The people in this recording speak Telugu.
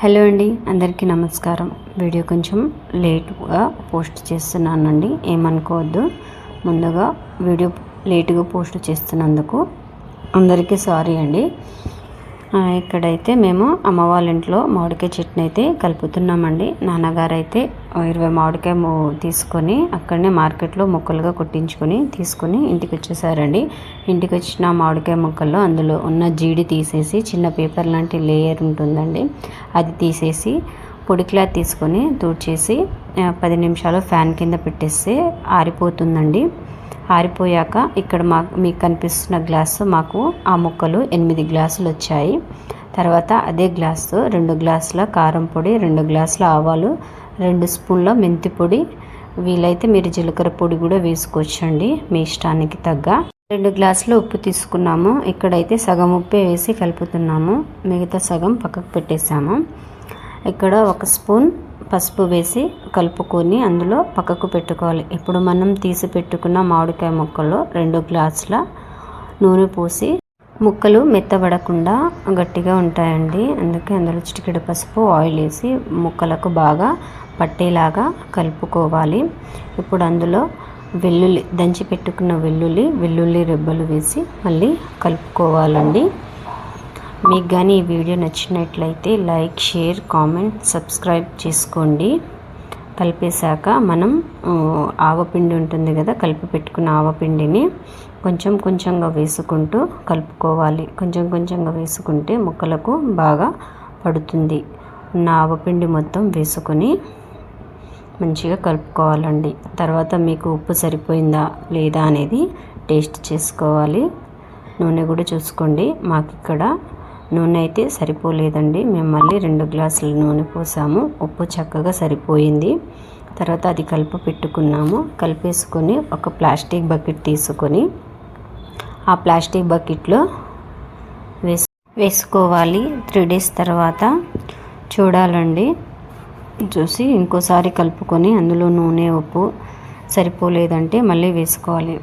హలో అండి అందరికీ నమస్కారం. వీడియో కొంచెం లేట్గా పోస్ట్ చేస్తున్నానండి. ఏమనుకోవద్దు. ముందుగా వీడియో లేటుగా పోస్ట్ చేస్తున్నందుకు అందరికీ సారీ అండి. ఇక్కడైతే మేము అమ్మ వాళ్ళ ఇంట్లో మామిడికాయ చట్నీ అయితే కలుపుతున్నామండి. నాన్నగారు అయితే ఇరవై మామిడికాయ తీసుకొని అక్కడనే మార్కెట్లో ముక్కలుగా కొట్టించుకొని తీసుకొని ఇంటికి వచ్చేసారండి ఇంటికి వచ్చిన మామిడికాయ ముక్కల్లో అందులో ఉన్న జీడి తీసేసి చిన్న పేపర్ లాంటి లేయర్ ఉంటుందండి. అది తీసేసి పొడి క్లాత్ తీసుకొని తూడ్చేసి పది నిమిషాలు ఫ్యాన్ కింద పెట్టేస్తే ఆరిపోతుందండి. ఆరిపోయాక ఇక్కడ మా మీకు కనిపిస్తున్న గ్లాసు మాకు ఆ ముక్కలు ఎనిమిది గ్లాసులు వచ్చాయి. తర్వాత అదే గ్లాసు రెండు గ్లాసుల కారం పొడి రెండు గ్లాసుల ఆవాలు రెండు స్పూన్ల మెంతి పొడి వీలైతే మీరు జీలకర్ర పొడి కూడా వేసుకోవచ్చండి మీ ఇష్టానికి తగ్గ. రెండు గ్లాసులు ఉప్పు తీసుకున్నాము. ఇక్కడైతే సగం ఉప్పే వేసి కలుపుతున్నాము. మిగతా సగం పక్కకు పెట్టేసాము ఇక్కడ ఒక స్పూన్ పసుపు వేసి కలుపుకొని అందులో పక్కకు పెట్టుకోవాలి. ఇప్పుడు మనం తీసి పెట్టుకున్న మామిడికాయ ముక్కల్లో రెండు గ్లాసుల నూనె పోసి ముక్కలు మెత్తబడకుండా గట్టిగా ఉంటాయండి. అందుకే అందులో చిటికెడు పసుపు ఆయిల్ వేసి ముక్కలకు బాగా పట్టేలాగా కలుపుకోవాలి. ఇప్పుడు అందులో వెల్లుల్లి దంచి పెట్టుకున్న వెల్లుల్లి వెల్లుల్లి రెబ్బలు వేసి మళ్ళీ కలుపుకోవాలండి. మీకు కానీ ఈ వీడియో నచ్చినట్లయితే లైక్ షేర్ కామెంట్ సబ్స్క్రైబ్ చేసుకోండి. కలిపేశాక మనం ఆవపిండి ఉంటుంది కదా కలిపి పెట్టుకున్న ఆవపిండిని కొంచెం కొంచెంగా వేసుకుంటూ కలుపుకోవాలి. కొంచెం కొంచెంగా వేసుకుంటే ముక్కలకు బాగా పడుతుంది. ఉన్న ఆవపిండి మొత్తం వేసుకొని మంచిగా కలుపుకోవాలండి. తర్వాత మీకు ఉప్పు సరిపోయిందా లేదా అనేది టేస్ట్ చేసుకోవాలి. నూనె కూడా చూసుకోండి. మాకు ఇక్కడ నూనె అయితే సరిపోలేదండి. మేము మళ్ళీ రెండు గ్లాసుల నూనె పోసాము. ఉప్పు చక్కగా సరిపోయింది. తర్వాత అది కలిపి పెట్టుకున్నాము. కలిపేసుకొని ఒక ప్లాస్టిక్ బకెట్ తీసుకొని ఆ ప్లాస్టిక్ బకెట్లో వేసు వేసుకోవాలి. త్రీ డేస్ తర్వాత చూడాలండి. చూసి ఇంకోసారి కలుపుకొని అందులో నూనె ఉప్పు సరిపోలేదంటే మళ్ళీ వేసుకోవాలి.